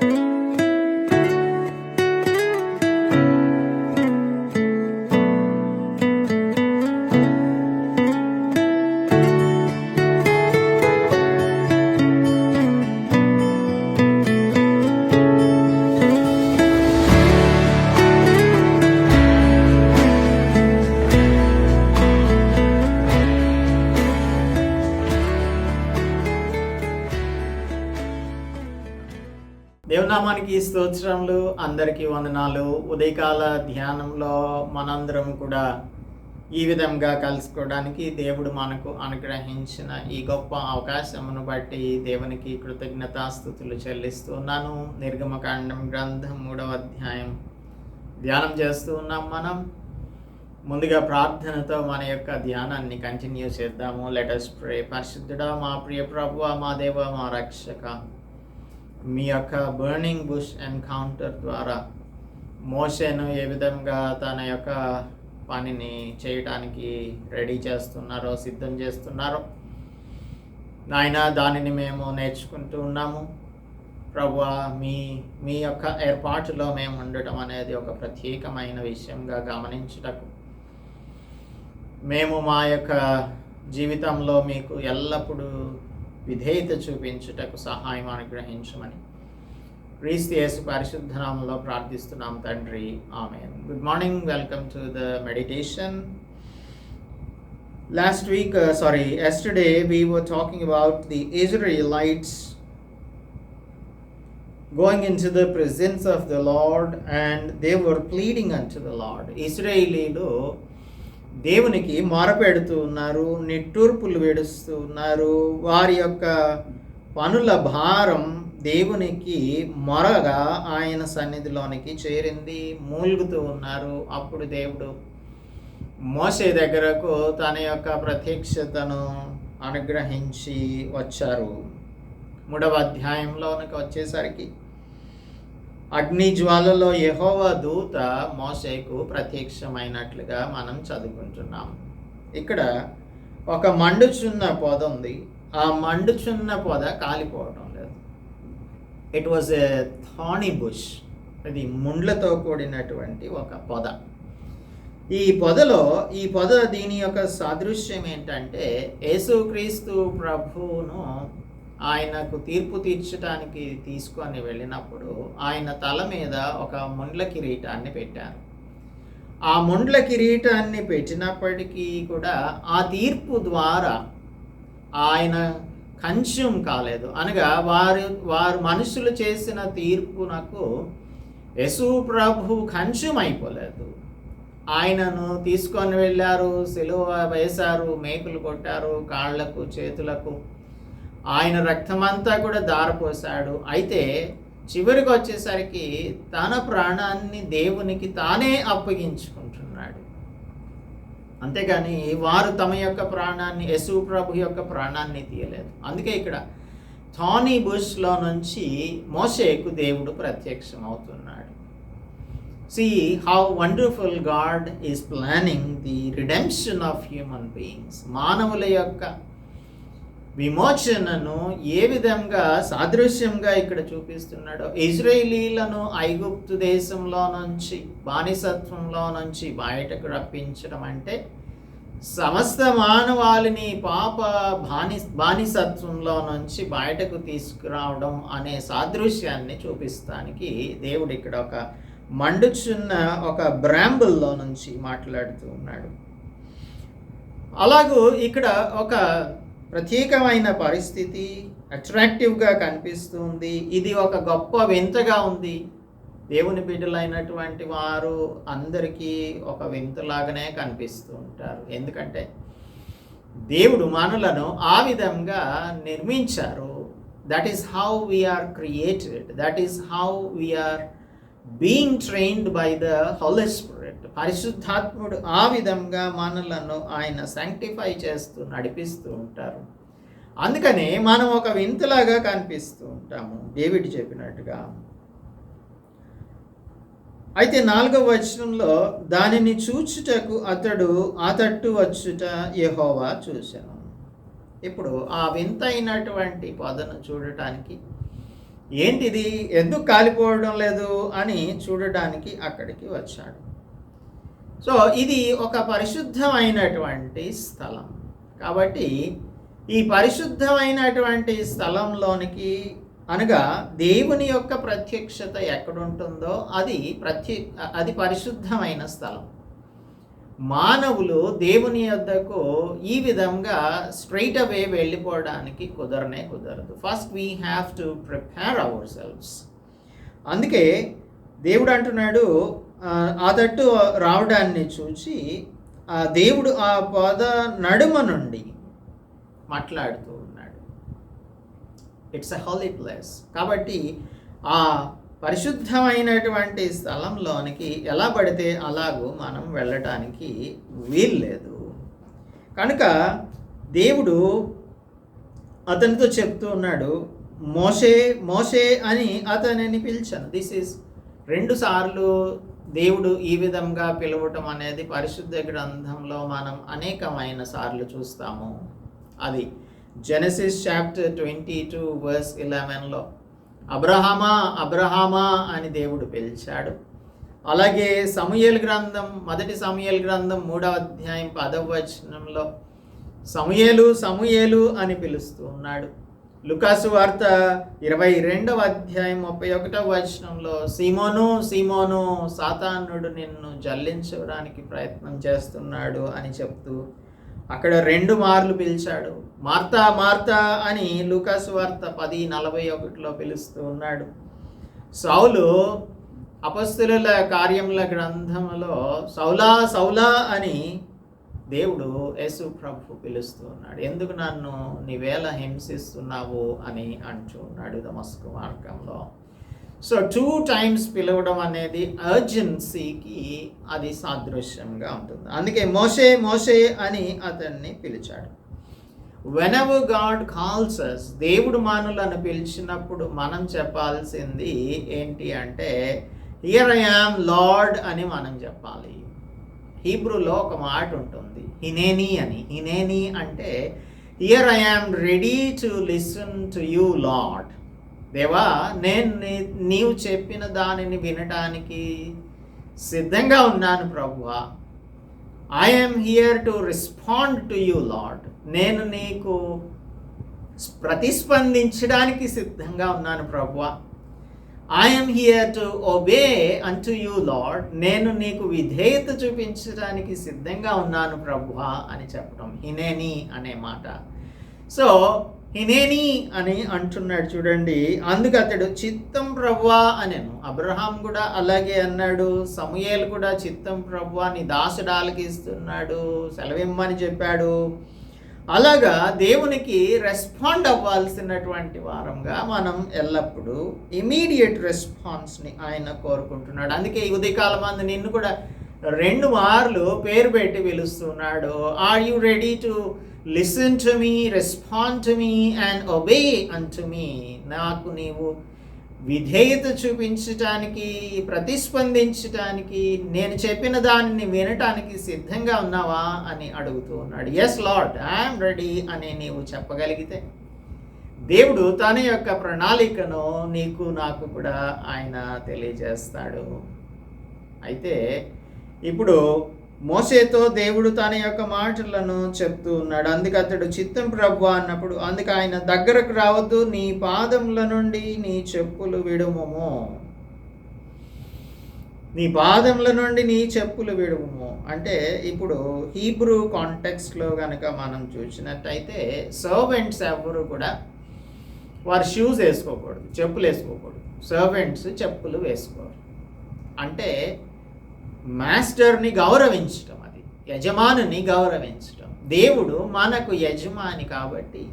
దేవునామానికి స్తోత్రములు అందరికీ వందనాలు. ఉదయకాల ధ్యానంలో మనందరం కూడా ఈ విధంగా కలుసుకోవడానికి దేవుడు మనకు అనుగ్రహించిన ఈ గొప్ప అవకాశమును బట్టి దేవునికి కృతజ్ఞతాస్థుతులు చెల్లిస్తున్నాను నిర్గమకాండం గ్రంథం మూడవ అధ్యాయం. ధ్యానం చేస్తూ ఉన్నాం మనం. ముందుగా ప్రార్థనతో మన యొక్క ధ్యానాన్ని కంటిన్యూ చేద్దాము. లెటస్ ప్రే పరిశుద్ధుడా మా ప్రియ ప్రభువ మా దేవ మా రక్షక. మీ యొక్క బర్నింగ్ బుష్ ఎన్కౌంటర్ ద్వారా మోషేను ఏ విధంగా తన యొక్క పనిని చేయటానికి రెడీ చేస్తున్నారో సిద్ధం చేస్తున్నారో నాయన దానిని మేము నేర్చుకుంటూ ఉన్నాము. ప్రభు మీ మీ యొక్క ఏర్పాటులో మేము ఉండటం అనేది ఒక ప్రత్యేకమైన విషయంగా గమనించుటకు. మేము మా యొక్క జీవితంలో మీకు ఎల్లప్పుడూ విధేయత చూపించుటకు సహాయం అనుగ్రహించమని క్రీస్తు యేసు పరిశుద్ధ నామంలో ప్రార్థిస్తున్నాం తండ్రి ఆమె good morning welcome to the meditation last week sorry yesterday we were talking about the Israelites going into the presence of the Lord and they were pleading unto the Lord. ఇస్రాయేలీలు దేవునికి మొరపెడుతూ ఉన్నారు నిట్టూర్పులు వేడుస్తూ ఉన్నారు. వారి యొక్క పనుల భారం దేవునికి మొరగా ఆయన సన్నిధిలోనికి చేరింది మూలుగుతూ ఉన్నారు. అప్పుడు దేవుడు మోసే దగ్గరకు తన యొక్క ప్రత్యక్షతను అనుగ్రహించి వచ్చారు. మూడవ అధ్యాయంలోనికి వచ్చేసరికి అగ్ని జ్వాలలో యహోవ దూత మోసేకు ప్రత్యక్షమైనట్లుగా మనం చదువుకుంటున్నాం. ఇక్కడ ఒక మండుచున్న పొద ఉంది. ఆ మండుచున్న పొద కాలిపోవటం లేదు. It was a thorny bush ఇది ముండ్లతో కూడినటువంటి ఒక పొద. ఈ పొదలో ఈ పొద దీని యొక్క సాదృశ్యం ఏంటంటే యేసుక్రీస్తు ప్రభువును ఆయనకు తీర్పు తీర్చడానికి తీసుకొని వెళ్ళినప్పుడు ఆయన తల మీద ఒక ముండ్ల కిరీటాన్ని పెట్టారు. ఆ ముండ్ల కిరీటాన్ని పెట్టినప్పటికీ కూడా ఆ తీర్పు ద్వారా ఆయన కన్స్యూమ్ కాలేదు. అనగా వారు వారు మనుషులు చేసిన తీర్పునకు యశు ప్రభు కన్స్యూమ్ అయిపోలేదు. ఆయనను తీసుకొని వెళ్ళారు సెలవు వేశారు మేకులు కొట్టారు కాళ్ళకు చేతులకు ఆయన రక్తమంతా కూడా దారపోశాడు అయితే చివరికి వచ్చేసరికి తన ప్రాణాన్ని దేవునికి తానే అప్పగించుకుంటున్నాడు. అంతేగాని వారు తమ యొక్క ప్రాణాన్ని యశు ప్రభు యొక్క ప్రాణాన్ని తీయలేదు. అందుకే ఇక్కడ థానీ బుష్లో నుంచి మోసేకు దేవుడు ప్రత్యక్షం అవుతున్నాడు see how wonderful God is planning the redemption of human beings మానవుల యొక్క విమోచనను ఏ విధంగా సాదృశ్యంగా ఇక్కడ చూపిస్తున్నాడో ఇజ్రాయిలీలను ఐగుప్తు దేశంలో నుంచి బానిసత్వంలో నుంచి బయటకు రప్పించడం అంటే సమస్త మానవాళిని పాప బాని బానిసత్వంలో నుంచి బయటకు తీసుకురావడం అనే సాదృశ్యాన్ని చూపిస్తానికి దేవుడు ఇక్కడ ఒక మండుచున్న ఒక బ్రాంబుల్లో నుంచి మాట్లాడుతూ ఉన్నాడు. అలాగూ ఇక్కడ ఒక ప్రత్యేకమైన పరిస్థితి అట్రాక్టివ్గా కనిపిస్తుంది. ఇది ఒక గొప్ప వింతగా ఉంది. దేవుని బిడ్డలైనటువంటి వారు అందరికీ ఒక వింతలాగానే కనిపిస్తూ ఉంటారు. ఎందుకంటే దేవుడు మనలను ఆ విధంగా నిర్మించారు. That is how we are created that is how we are being trained by the holy spirit పరిశుద్ధాత్ముడు ఆ విధంగా మనలను ఆయన శాంక్టిఫై చేస్తూ నడిపిస్తూ ఉంటారు. అందుకనే మనం ఒక వింతలాగా కనిపిస్తూ ఉంటాము. డేవిడ్ చెప్పినట్టుగా. అయితే నాలుగవ వచనంలో దానిని చూచుటకు అతడు అతట్టు వచ్చుట యహోవా చూశాను. ఇప్పుడు ఆ వింతైనటువంటి పొదను చూడటానికి ఏంటిది? ఎందుకు కాలిపోవడం లేదు? అని చూడడానికి అక్కడికి వచ్చాడు. సో ఇది ఒక పరిశుద్ధమైనటువంటి స్థలం. కాబట్టి ఈ పరిశుద్ధమైనటువంటి స్థలంలోనికి అనగా దేవుని యొక్క ప్రత్యక్షత ఎక్కడుంటుందో అది ప్రత్యే అది పరిశుద్ధమైన స్థలం. మానవులు దేవుని యొద్దకు ఈ విధంగా స్ట్రైట్ అవే వెళ్ళిపోవడానికి కుదరనే కుదరదు. First we have to prepare ourselves అందుకే దేవుడు అంటున్నాడు ఆ, తట్టు రావడాన్ని చూచి ఆ దేవుడు ఆ పద నడుమ నుండి మాట్లాడుతూ ఉన్నాడు. ఇట్స్ అ హాలీ ప్లేస్ కాబట్టి ఆ పరిశుద్ధమైనటువంటి స్థలంలోనికి ఎలా పడితే అలాగూ మనం వెళ్ళటానికి వీల్లేదు. కనుక దేవుడు అతనితో చెప్తూ ఉన్నాడు మోషే మోషే అని అతనిని పిలిచాను. దిస్ ఈస్ రెండు సార్లు దేవుడు ఈ విధంగా పిలవటం అనేది పరిశుద్ధ గ్రంథంలో మనం అనేకమైన సార్లు చూస్తాము. అది Genesis chapter twenty two verse ఇలెవెన్లో అబ్రహామా అబ్రహామా అని దేవుడు పిలిచాడు. అలాగే సమూయల్ గ్రంథం మొదటి సమూయల్ గ్రంథం మూడవ అధ్యాయం పదవ వచనంలో సమూయేలు సమూయేలు అని పిలుస్తూ ఉన్నాడు. లుకాసు వార్త ఇరవై రెండవ అధ్యాయం ముప్పై ఒకటవ వచనంలో సీమోను సీమోను సాతానుడు నిన్ను జల్లించడానికి ప్రయత్నం చేస్తున్నాడు అని చెప్తూ అక్కడ రెండు మార్లు పిలిచాడు. మార్తా మార్తా అని లూకాస్ వార్త పది నలభై ఒకటిలో పిలుస్తూ ఉన్నాడు. సౌలు అపస్తుల కార్యముల గ్రంథములో సౌలా సౌలా అని దేవుడు యేసు ప్రభు పిలుస్తూ ఉన్నాడు. ఎందుకు నన్ను నీవేళ హింసిస్తున్నావు అని అంటూ ఉన్నాడు దమస్కు మార్గంలో. సో టూ టైమ్స్ పిలవడం అనేది అర్జెన్సీకి అది సాదృశ్యంగా ఉంటుంది. అందుకే మోషే మోషే అని అతన్ని పిలిచాడు. వెనవ్ గాడ్ కాల్స్ అస్ దేవుడు మానులను పిలిచినప్పుడు మనం చెప్పాల్సింది ఏంటి అంటే హియర్ ఐ యామ్ లార్డ్ అని మనం చెప్పాలి. హీబ్రూలో ఒక మాట ఉంటుంది హినేని అని. హినేని అంటే here I am ready to listen to you lord దేవా నేను నీ- నీవు చెప్పిన దానిని వినటానికి సిద్ధంగా ఉన్నాను ప్రభువా. I'm here to respond to you lord నేను నీకు ప్రతిస్పందించడానికి సిద్ధంగా ఉన్నాను ప్రభువా. I'm here to obey unto you lord నేను నీకు విధేయత చూపించడానికి సిద్ధంగా ఉన్నాను ప్రభువా అని చెప్పడం హినేని అనే మాట. సో ఇదేని అని అంటున్నాడు చూడండి. అందుకు అతడు చిత్తం ప్రవ్వా అనెను. అబ్రహాం కూడా అలాగే అన్నాడు. సమూయేల్ కూడా చిత్తం ప్రవ్వా నీ దాసుడు ఆలకిస్తున్నాడు సెలవిమ్మని చెప్పాడు. అలాగా దేవునికి రెస్పాండ్ అవ్వాల్సినటువంటి వారంగా మనం ఎల్లప్పుడూ ఇమీడియట్ రెస్పాన్స్ని ఆయన కోరుకుంటున్నాడు. అందుకే ఈ ఉదయకాలం అందు నిన్ను కూడా రెండు మార్లు పేరు పెట్టి పిలుస్తున్నాడు. Are you ready to listen to me respond to me and obey unto me నాకు నీవు విధేయత చూపించటానికి ప్రతిస్పందించటానికి నేను చెప్పిన దానిని వినటానికి సిద్ధంగా ఉన్నావా అని అడుగుతూ ఉన్నాడు. ఎస్ లాడ్ ఐఎమ్ రెడీ అని నీవు చెప్పగలిగితే. దేవుడు తన యొక్క ప్రణాళికను నీకు నాకు కూడా ఆయన తెలియజేస్తాడు. అయితే ఇప్పుడు మోసేతో దేవుడు తన యొక్క మాటలను చెప్తూ ఉన్నాడు. అందుకు అతడు చిత్తం ప్రభు అన్నప్పుడు అందుకు ఆయన దగ్గరకు రావద్దు నీ పాదముల నుండి నీ చెప్పులు విడుమము. నీ పాదముల నుండి నీ చెప్పులు విడుము అంటే ఇప్పుడు హీబ్రూ కాంటెక్స్ట్లో కనుక మనం చూసినట్టయితే సర్వెంట్స్ ఎవరు కూడా వారు షూస్ వేసుకోకూడదు చెప్పులు వేసుకోకూడదు. సర్వెంట్స్ చెప్పులు వేసుకోరు. అంటే మాస్టర్ని గౌరవించటం అది యజమానుని గౌరవించటం. దేవుడు మనకు యజమాని కాబట్టి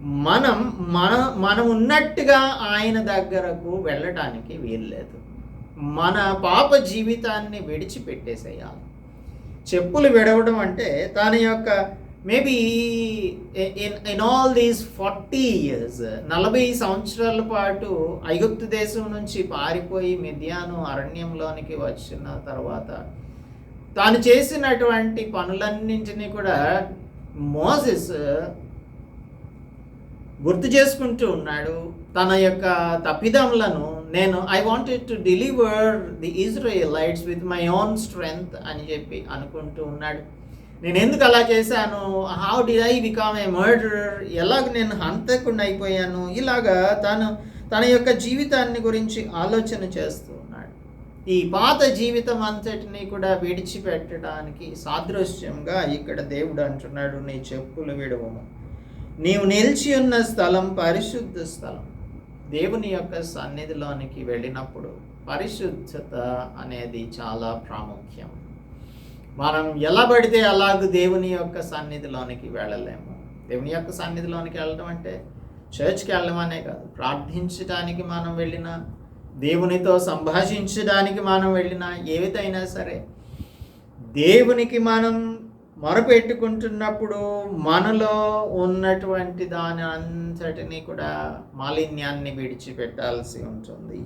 మనం మన మనం ఉన్నట్టుగా ఆయన దగ్గరకు వెళ్ళటానికి వీల్లేదు. మన పాప జీవితాన్ని విడిచిపెట్టేసేయాలి. చెప్పులు విడవడం అంటే తన యొక్క maybe in in all these forty years నలభై సంవత్సరాల పాటు ఐగుప్తు దేశం నుంచి పారిపోయి మిథ్యాను అరణ్యంలోనికి వచ్చిన తర్వాత తాను చేసినటువంటి పనులన్నింటినీ కూడా మోసెస్ uh, గుర్తు చేసుకుంటూ ఉన్నాడు. తన యొక్క తప్పిదములను నేను I wanted to deliver the Israelites with my own strength అని చెప్పి అనుకుంటూ ఉన్నాడు. నేను ఎందుకు అలా చేశాను? How did I become a murderer ఎలాగ నేను హంతకుండా అయిపోయాను? ఇలాగా తను తన యొక్క జీవితాన్ని గురించి ఆలోచన చేస్తూ ఉన్నాడు. ఈ పాత జీవితం అంతటిని కూడా విడిచిపెట్టడానికి సాదృశ్యంగా ఇక్కడ దేవుడు అంటున్నాడు నీ చెప్పులు విడవము. నీవు నిలిచి ఉన్న స్థలం పరిశుద్ధ స్థలం. దేవుని యొక్క సన్నిధిలోనికి వెళ్ళినప్పుడు పరిశుద్ధత అనేది చాలా ప్రాముఖ్యం. మనం ఎలా పడితే అలాగ దేవుని యొక్క సన్నిధిలోనికి వెళ్ళలేము. దేవుని యొక్క సన్నిధిలోనికి వెళ్ళడం అంటే చర్చ్కి వెళ్ళడం అనే కాదు. ప్రార్థించడానికి మనం వెళ్ళినా దేవునితో సంభాషించడానికి మనం వెళ్ళినా ఏదైనా సరే దేవునికి మనం మొరపెట్టుకుంటున్నప్పుడు మనలో ఉన్నటువంటి దాని అంతటిని కూడా మాలిన్యాన్ని విడిచిపెట్టాల్సి ఉంటుంది.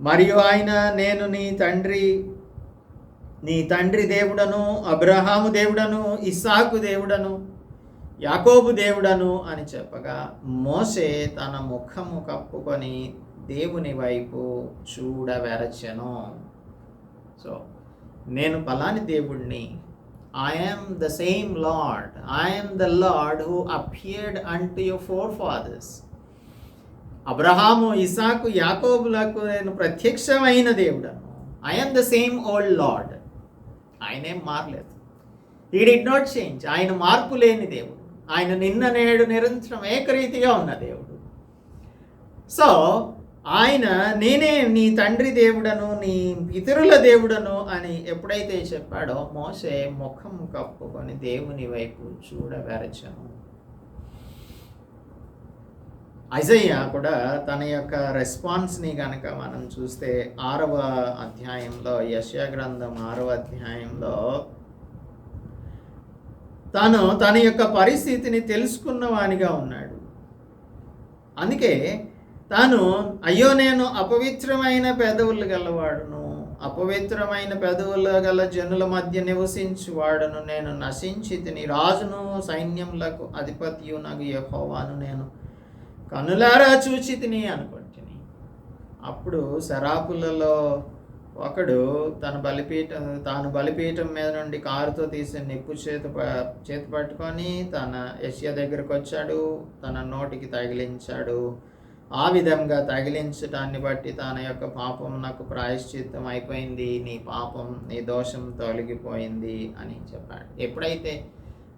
మరియు ఆయన నేను నీ తండ్రి నీ తండ్రి దేవుడను అబ్రహాము దేవుడను ఇస్సాకు దేవుడను యాకోబు దేవుడను అని చెప్పగా మోసే తన ముఖము కప్పుకొని దేవుని వైపు చూడవెరచెను. సో నేను పలాని దేవుణ్ణి. I'm the same lord I'm the lord who appeared and your forefathers Abraham ఇసాకు యాకోబులకు నేను ప్రత్యక్షమైన దేవుడను. I'm the same old lord ఆయనేం మారలేదు. ఈ డిడ్ నాట్ చేంజ్ ఆయన మార్పు లేని దేవుడు. ఆయన నిన్న నేడు నిరంతరం ఏకరీతిగా ఉన్న దేవుడు. సో ఆయన నేనే నీ తండ్రి దేవుడను నీ పితరుల దేవుడను అని ఎప్పుడైతే చెప్పాడో మోసే ముఖం కప్పుకొని దేవుని వైపు చూడవెరచను. ఐజయ్య కూడా తన యొక్క రెస్పాన్స్ని కనుక మనం చూస్తే ఆరవ అధ్యాయంలో యశా గ్రంథం ఆరవ అధ్యాయంలో తాను తన యొక్క పరిస్థితిని తెలుసుకున్నవానిగా ఉన్నాడు. అందుకే తాను అయ్యో నేను అపవిత్రమైన పెదవులు గలవాడును. అపవిత్రమైన పెదవులు గల జనుల మధ్య నివసించువాడును. నేను నశించి తిని రాజును సైన్యములకు అధిపతియు నాకు యహోవాను నేను కనులారా చూచి తిని అనుకుంటుని. అప్పుడు శరాపులలో ఒకడు తన బలిపీఠం తాను బలిపీఠం మీద నుండి కారుతో తీసిన నిప్పు చేతి ప- చేతి పట్టుకొని తన యశ్య దగ్గరకు వచ్చాడు. తన నోటికి తగిలించాడు. ఆ విధంగా తగిలించడాన్ని బట్టి తన యొక్క పాపం నాకు ప్రాయశ్చిత్తం అయిపోయింది. నీ పాపం నీ దోషం తొలగిపోయింది అని చెప్పాడు. ఎప్పుడైతే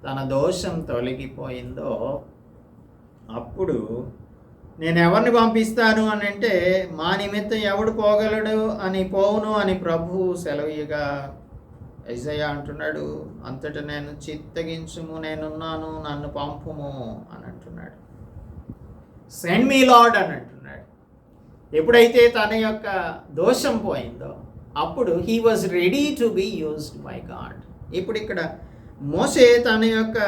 తన దోషం తొలగిపోయిందో అప్పుడు నేను ఎవరిని పంపిస్తాను అని అంటే మా నిమిత్తం ఎవడు పోగలడు అని పోవును అని ప్రభువు సెలవీయగా ఐజయ అంటున్నాడు. అంతట నేను చిత్తగించుము నేనున్నాను నన్ను పంపుము అని అంటున్నాడు. సెండ్ మీ లార్డ్ అని అంటున్నాడు. ఎప్పుడైతే తన యొక్క దోషం పోయిందో అప్పుడు he was ready to be used by God ఇప్పుడు ఇక్కడ మోసే తన యొక్క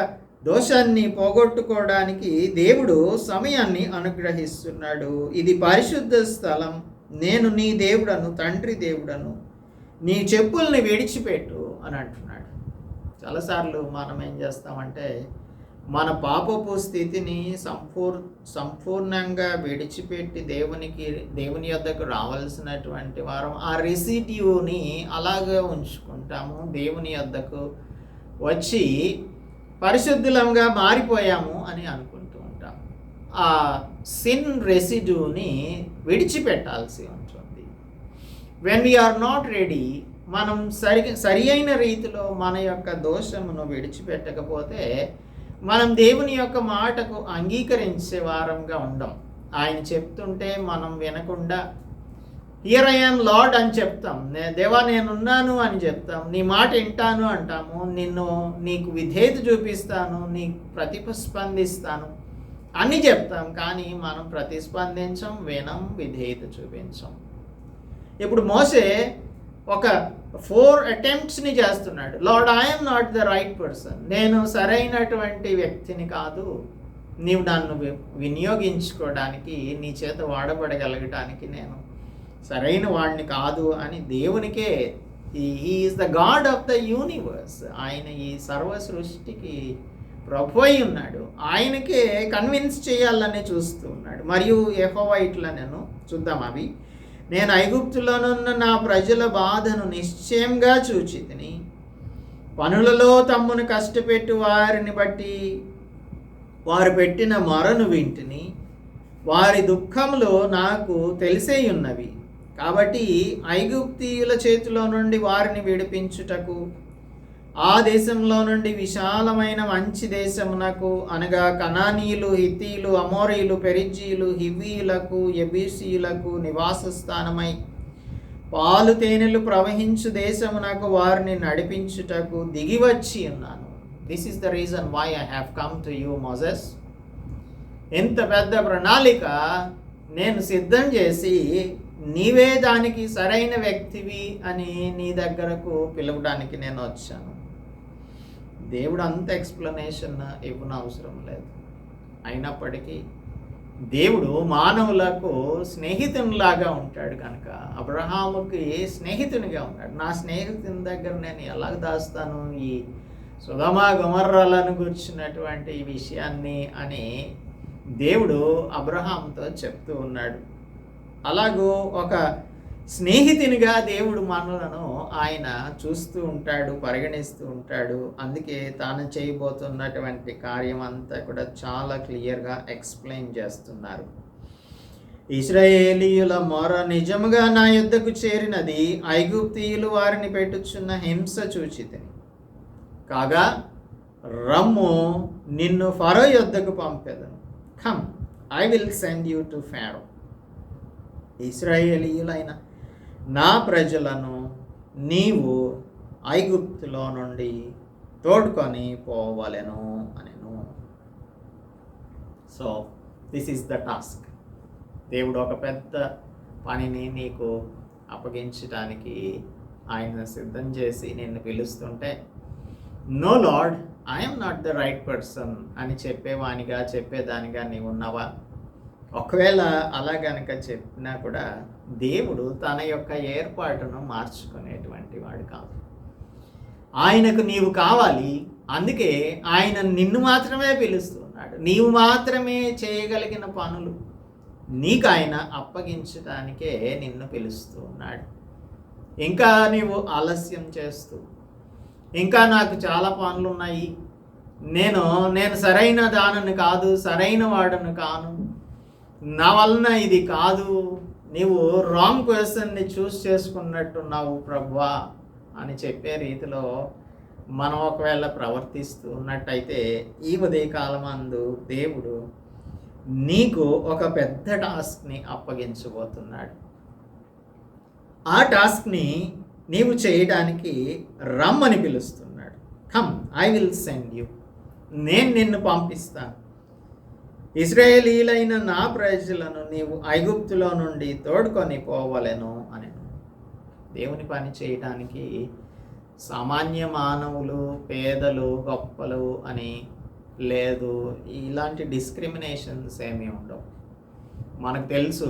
దోషాన్ని పోగొట్టుకోవడానికి దేవుడు సమయాన్ని అనుగ్రహిస్తున్నాడు. ఇది పరిశుద్ధ స్థలం. నేను నీ దేవుడను తండ్రి దేవుడను నీ చెప్పుల్ని విడిచిపెట్టు అని అంటున్నాడు. చాలాసార్లు మనం ఏం చేస్తామంటే మన పాపపు స్థితిని సంపూర్ సంపూర్ణంగా విడిచిపెట్టి దేవునికి దేవుని యొద్దకు రావాల్సినటువంటి వారం ఆ రిసిటివ్ని అలాగే ఉంచుకుంటాము. దేవుని యొద్దకు వచ్చి పరిశుద్ధులంగా మారిపోయాము అని అనుకుంటూ ఉంటాం. ఆ సిన్ రెసిడ్యూని విడిచిపెట్టాల్సి ఉంటుంది. వెన్ వీఆర్ నాట్ రెడీ మనం సరి సరి అయిన రీతిలో మన యొక్క దోషమును విడిచిపెట్టకపోతే మనం దేవుని యొక్క మాటకు అంగీకరించే వారంగా ఉండం. ఆయన చెప్తుంటే మనం వినకుండా ఇయర్ ఐఎమ్ లార్డ్ అని చెప్తాం. నే దేవా నేనున్నాను అని చెప్తాం. నీ మాట వింటాను అంటాము. నిన్ను నీకు విధేయత చూపిస్తాను. నీకు ప్రతిస్పందిస్తాను అని చెప్తాం. కానీ మనం ప్రతిస్పందించం వినం విధేయత చూపించం. ఇప్పుడు మోసే ఒక ఫోర్ అటెంప్ట్స్ని చేస్తున్నాడు. Lord I'm not the right person నేను సరైనటువంటి వ్యక్తిని కాదు. నీవు నన్ను వి- వినియోగించుకోవడానికి నీ చేత వాడబడగలగటానికి నేను సరైన వాడిని కాదు అని దేవునికే is the God of the universe ఆయన ఈ సర్వ సృష్టికి ప్రభు అయి ఉన్నాడు. ఆయనకే కన్విన్స్ చేయాలని చూస్తూ ఉన్నాడు. మరియు ఎహోవా ఇట్లా నేను చూద్దాం అవి. నేను ఐగుప్తులోనున్న నా ప్రజల బాధను నిశ్చయంగా చూచి తిని పనులలో తమ్మును కష్టపెట్టి వారిని బట్టి వారు పెట్టిన మొరను వింటిని. వారి దుఃఖములు నాకు తెలిసే ఉన్నవి. కాబట్టి ఐగుప్తీయుల చేతిలో నుండి వారిని విడిపించుటకు ఆ దేశంలో నుండి విశాలమైన మంచి దేశమునకు అనగా కనానీయులు హితీయులు అమోరీయులు పెరిజీయులు హివీయులకు ఎబీసీయులకు నివాస స్థానమై పాలు తేనెలు ప్రవహించు దేశమునకు వారిని నడిపించుటకు దిగివచ్చి ఉన్నాను. This is the reason why I have come to you Moses ఎంత పెద్ద ప్రణాళిక నేను సిద్ధం చేసి నీవే దానికి సరైన వ్యక్తివి అని నీ దగ్గరకు పిలవడానికి నేను వచ్చాను. దేవుడు అంత ఎక్స్ప్లెనేషన్ ఇవ్వన అవసరం లేదు. అయినప్పటికీ దేవుడు మానవులకు స్నేహితునిలాగా ఉంటాడు కనుక అబ్రహాముకి స్నేహితునిగా ఉన్నాడు. నా స్నేహితుని దగ్గర నేను ఎలా దాస్తాను? ఈ సుధమా గుమర్రాలను గుర్చినటువంటి ఈ విషయాన్ని అని దేవుడు అబ్రహాంతో చెప్తూ ఉన్నాడు. అలాగూ ఒక స్నేహితునిగా దేవుడు మనలను ఆయన చూస్తూ ఉంటాడు పరిగణిస్తూ ఉంటాడు. అందుకే తాను చేయబోతున్నటువంటి కార్యం అంతా కూడా చాలా క్లియర్గా ఎక్స్ప్లెయిన్ చేస్తున్నారు. ఇస్రాయేలీయుల మొర నిజముగా నా యుద్ధకు చేరినది ఐగుప్తియులు వారిని పెట్టుచున్న హింస చూచితిని. కాగా రమ్ము నిన్ను ఫరో యుద్ధకు పంపేదను. Come I will send you to Pharaoh ఇస్రాయేలీయులైన నా ప్రజలను నీవు ఐగుప్తులో నుండి తోడుకొని పోవలెను అనెను. So this is the task దేవుడు ఒక పెద్ద పనిని నీకు అప్పగించడానికి ఆయన సిద్ధం చేసి నిన్ను పిలుస్తుంటే no lord I'm not the right person అని చెప్పేవానిగా చెప్పేదానిగా నీవు ఉన్నావా ఒకవేళ అలా గనక చెప్పినా కూడా దేవుడు తన యొక్క ఏర్పాటును మార్చుకునేటువంటి వాడు కాదు. ఆయనకు నీవు కావాలి అందుకే ఆయన నిన్ను మాత్రమే పిలుస్తున్నాడు. నీవు మాత్రమే చేయగలిగిన పనులు నీకు ఆయన అప్పగించడానికే నిన్ను పిలుస్తూ ఉన్నాడు ఇంకా నీవు ఆలస్యం చేస్తూ ఇంకా నాకు చాలా పనులు ఉన్నాయి నేను నేను సరైన దానని కాదు సరైన వాడను కాను. నా వలన ఇది కాదు. నీవు రాంగ్ క్వశ్చన్ని చూస్ చేసుకున్నట్టున్నావు ప్రభువా అని చెప్పే రీతిలో మనం ఒకవేళ ప్రవర్తిస్తూ ఉన్నట్టయితే ఈ ఉదయకాలమందు దేవుడు నీకు ఒక పెద్ద టాస్క్ని అప్పగించబోతున్నాడు. ఆ టాస్క్ని నీవు చేయడానికి రమ్మని పిలుస్తున్నాడు. Come I will send you నేను నిన్ను పంపిస్తాను. ఇస్రాయేలీలైన నా ప్రజలను నీవు ఐగుప్తులో నుండి తోడుకొని పోవలెను అని దేవుని పని చేయడానికి సామాన్య మానవులు పేదలు గొప్పలు అని లేదు. ఇలాంటి డిస్క్రిమినేషన్స్ ఏమీ ఉండవు. మనకు తెలుసు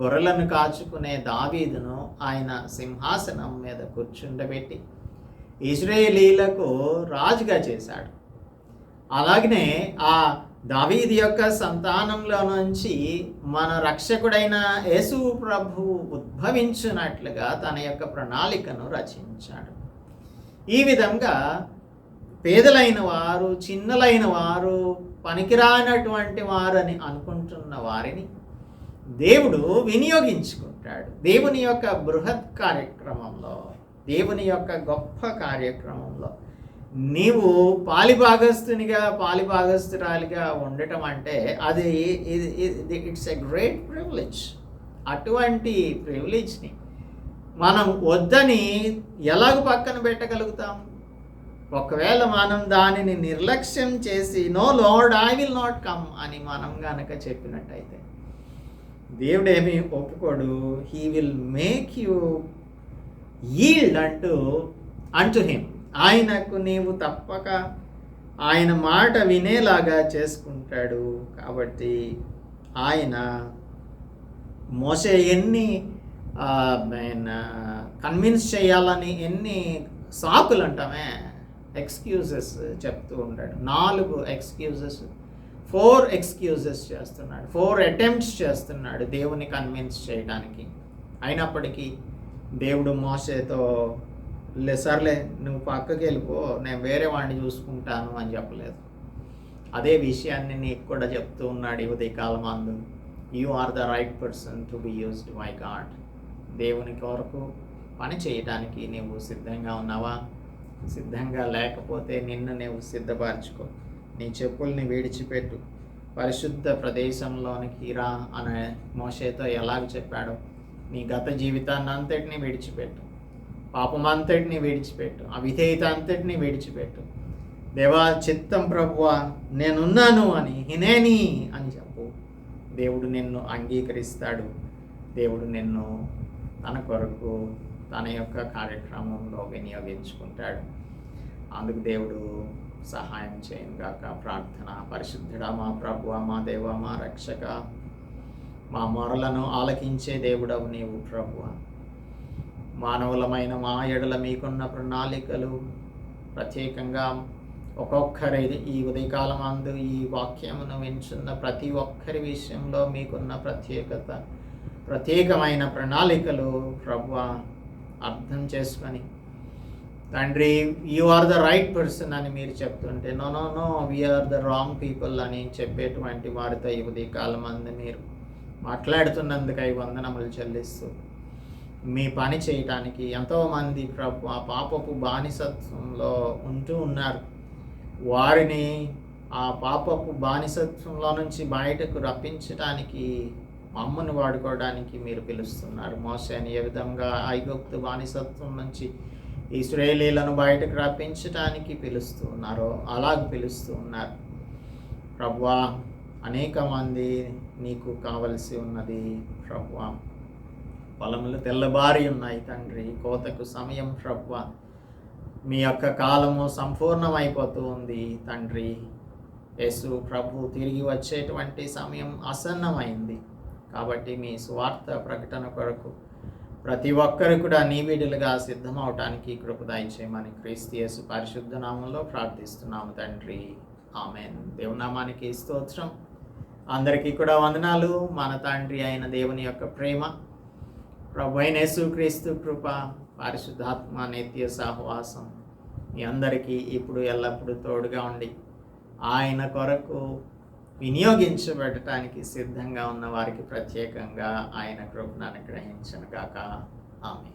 గొర్రెలను కాచుకునే దావీదును ఆయన సింహాసనం మీద కూర్చుండబెట్టి ఇజ్రాయేలీలకు రాజుగా చేశాడు. అలాగనే ఆ దావీది యొక్క సంతానంలో నుంచి మన రక్షకుడైన యేసు ప్రభు ఉద్భవించినట్లుగా తన యొక్క ప్రణాళికను రచించాడు. ఈ విధంగా పేదలైన వారు చిన్నలైన వారు పనికిరానటువంటి వారని అనుకుంటున్న వారిని దేవుడు వినియోగించుకుంటాడు. దేవుని యొక్క బృహత్ కార్యక్రమంలో దేవుని యొక్క గొప్ప కార్యక్రమంలో నీవు పాలిభాగస్తునిగా పాలిభాగస్తురాలిగా ఉండటం అంటే అది ఇది ఇట్స్ ఎ గ్రేట్ ప్రివిలేజ్ అటువంటి ప్రివిలేజ్ని మనం వద్దని ఎలాగ పక్కన పెట్టగలుగుతాం? ఒకవేళ మనం దానిని నిర్లక్ష్యం చేసి no lord I will not come అని మనం గనక చెప్పినట్టయితే దేవుడేమి ఒప్పుకోడు? He will make you yield unto him him ఆయనకు నీవు తప్పక ఆయన మాట వినేలాగా చేసుకుంటాడు. కాబట్టి ఆయన మోసే ఎన్ని కన్విన్స్ చేయాలని ఎన్ని సాకులు అంటామే ఎక్స్క్యూజెస్ చెప్తూ ఉంటాడు. నాలుగు ఎక్స్క్యూజెస్ ఫోర్ ఎక్స్క్యూజెస్ చేస్తున్నాడు. ఫోర్ అటెంప్ట్స్ చేస్తున్నాడు దేవుని కన్విన్స్ చేయడానికి. అయినప్పటికీ దేవుడు మోసేతో సర్లే నువ్వు పక్కకి వెళ్ళిపో నేను వేరే వాడిని చూసుకుంటాను అని చెప్పలేదు. అదే విషయాన్ని నీకు కూడా చెప్తూ ఉన్నాడు ఈ ఉదయకాలం అందు. You are the right person to be used my God దేవుని కొరకు పని చేయడానికి నీవు సిద్ధంగా ఉన్నావా? సిద్ధంగా లేకపోతే నిన్ను నీవు సిద్ధపరచుకో. నీ చెప్పుల్ని విడిచిపెట్టు. పరిశుద్ధ ప్రదేశంలోనికి రా అనే మోషేతో ఎలాగ చెప్పాడో. నీ గత జీవితాన్ని అంతటిని విడిచిపెట్టు. పాపం అంతటిని విడిచిపెట్టు అవిధేయత అంతటిని విడిచిపెట్టు. దేవా చిత్తం ప్రభువా నేనున్నాను అని హినేని అని చెప్పు. దేవుడు నిన్ను అంగీకరిస్తాడు. దేవుడు నిన్ను తన కొరకు తన యొక్క కార్యక్రమంలో వినియోగించుకుంటాడు. అందుకు దేవుడు సహాయం చేయను గాక. ప్రార్థన పరిశుద్ధుడా మా ప్రభువ మా దేవ మా రక్షక మా మొరలను ఆలకించే దేవుడవు నీవు ప్రభువ. మానవులమైన మా ఎడల మీకున్న ప్రణాళికలు ప్రత్యేకంగా ఒక్కొక్కరి ఈ ఉదయకాలం అందు ఈ వాక్యమును వింటున్న ప్రతి ఒక్కరి విషయంలో మీకున్న ప్రత్యేకత ప్రత్యేకమైన ప్రణాళికలు ప్రభు అర్థం చేసుకొని తండ్రి you are the right person అని మీరు చెప్తుంటే no no no we are the wrong people అని చెప్పేటువంటి వారితో ఈ ఉదయకాలం అందు మీరు మాట్లాడుతున్నందుకై వందనములు చెల్లిస్తూ మీ పని చేయటానికి ఎంతోమంది ప్రభు ఆ పాపపు బానిసత్వంలో ఉంటూ ఉన్నారు. వారిని ఆ పాపపు బానిసత్వంలో నుంచి బయటకు రప్పించటానికి అమ్మను వాడుకోవడానికి మీరు పిలుస్తున్నారు. మోసాన్ని ఏ విధంగా ఐగుప్తు బానిసత్వం నుంచి ఇస్రాయేలీలను బయటకు రప్పించటానికి పిలుస్తూ ఉన్నారో అలాగ పిలుస్తూ ఉన్నారు. ప్రభువా అనేక మంది నీకు కావలసి ఉన్నది ప్రభా పొలములు తెల్లబారి ఉన్నాయి తండ్రి. కోతకు సమయం ప్రభు మీ యొక్క కాలము సంపూర్ణమైపోతూ ఉంది తండ్రి. యేసు ప్రభు తిరిగి వచ్చేటువంటి సమయం ఆసన్నమైంది. కాబట్టి మీ స్వార్థ ప్రకటన కొరకు ప్రతి ఒక్కరు కూడా నీవిడులుగా సిద్ధమవటానికి కృపదాయి చేయమని క్రీస్తు యేసు పరిశుద్ధ నామంలో ప్రార్థిస్తున్నాము తండ్రి. ఆమెన్. దేవునామానికి స్తోత్రం. అందరికీ కూడా వందనాలు. మన తండ్రి అయిన దేవుని యొక్క ప్రేమ. ప్రభైన యేసుక్రీస్తు కృప పరిశుద్ధాత్మ నిత్య సహవాసం మీ అందరికీ ఇప్పుడు ఎల్లప్పుడూ తోడుగా ఉండి ఆయన కొరకు వినియోగించబడటానికి సిద్ధంగా ఉన్న వారికి ప్రత్యేకంగా ఆయన కృపను అనుగ్రహించను గాక. ఆమె